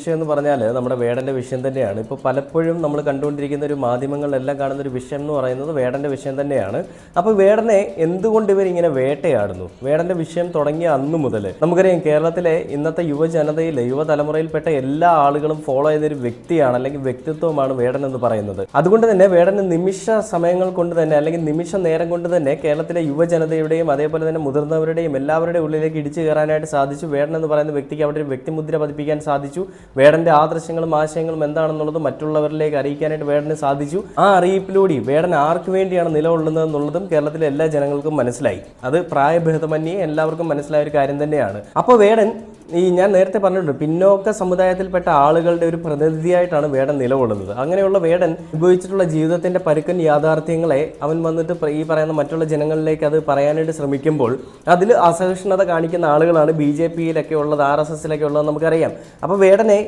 വിഷയം എന്ന് പറഞ്ഞാൽ നമ്മുടെ വേടന്റെ വിഷയം തന്നെയാണ്. ഇപ്പോൾ പലപ്പോഴും നമ്മൾ കണ്ടുകൊണ്ടിരിക്കുന്ന ഒരു മാധ്യമങ്ങളിലെല്ലാം കാണുന്ന ഒരു വിഷയം എന്ന് പറയുന്നത് വേടന്റെ വിഷയം തന്നെയാണ്. അപ്പോൾ വേടനെ എന്തുകൊണ്ട് ഇവർ ഇങ്ങനെ വേട്ടയാടുന്നു? വേടന്റെ വിഷയം തുടങ്ങിയ അന്നു മുതൽ നമുക്കറിയാം കേരളത്തിലെ ഇന്നത്തെ യുവജനതയിൽ യുവതലമുറയിൽപ്പെട്ട എല്ലാ ആളുകളും ഫോളോ ചെയ്ത ഒരു വ്യക്തിയാണ് അല്ലെങ്കിൽ വ്യക്തിത്വമാണ് വേടൻ എന്ന് പറയുന്നത്. അതുകൊണ്ട് തന്നെ വേടന് നിമിഷ സമയങ്ങൾ കൊണ്ട് തന്നെ അല്ലെങ്കിൽ നിമിഷ നേരം കൊണ്ട് തന്നെ കേരളത്തിലെ യുവജനതയുടെയും അതേപോലെ തന്നെ മുതിർന്നവരുടെയും എല്ലാവരുടെയും ഉള്ളിലേക്ക് ഇടിച്ചു കയറാനായിട്ട് സാധിച്ചു. വേടൻ എന്ന് പറയുന്ന വ്യക്തിക്ക് അവിടെ ഒരു വ്യക്തിമുദ്ര പതിപ്പിക്കാൻ സാധിച്ചു. വേടന്റെ ആദർശങ്ങളും ആശയങ്ങളും എന്താണെന്നുള്ളത് മറ്റുള്ളവരിലേക്ക് അറിയിക്കാനായിട്ട് വേടന് സാധിച്ചു. ആ അറിയിപ്പിലൂടെ വേടൻ ആർക്ക് വേണ്ടിയാണ് നിലകൊള്ളുന്നത് എന്നുള്ളതും കേരളത്തിലെ എല്ലാ ജനങ്ങൾക്കും മനസ്സിലായി. അത് പ്രായഭേദമന്യേ എല്ലാവർക്കും മനസ്സിലായ ഒരു കാര്യം തന്നെയാണ്. അപ്പോൾ വേടൻ ഈ ഞാൻ നേരത്തെ പറഞ്ഞിട്ടുണ്ട് പിന്നോക്ക സമുദായത്തിൽപ്പെട്ട ആളുകളുടെ ഒരു പ്രതിനിധിയായിട്ടാണ് വേടൻ നിലകൊള്ളുന്നത്. അങ്ങനെയുള്ള വേടൻ ഉപയോഗിച്ചിട്ടുള്ള ജീവിതത്തിന്റെ പരുക്കൻ യാഥാർത്ഥ്യങ്ങളെ അവൻ വന്നിട്ട് ഈ പറയുന്ന മറ്റുള്ള ജനങ്ങളിലേക്ക് അത് പറയാനായിട്ട് ശ്രമിക്കുമ്പോൾ അതിൽ അസഹിഷ്ണുത കാണിക്കുന്ന ആളുകളാണ് ബി ജെ പിയിലൊക്കെ ഉള്ളത് ആർ എസ് എസിലൊക്കെ ഉള്ളത് നമുക്കറിയാം. അപ്പോൾ വേടനെ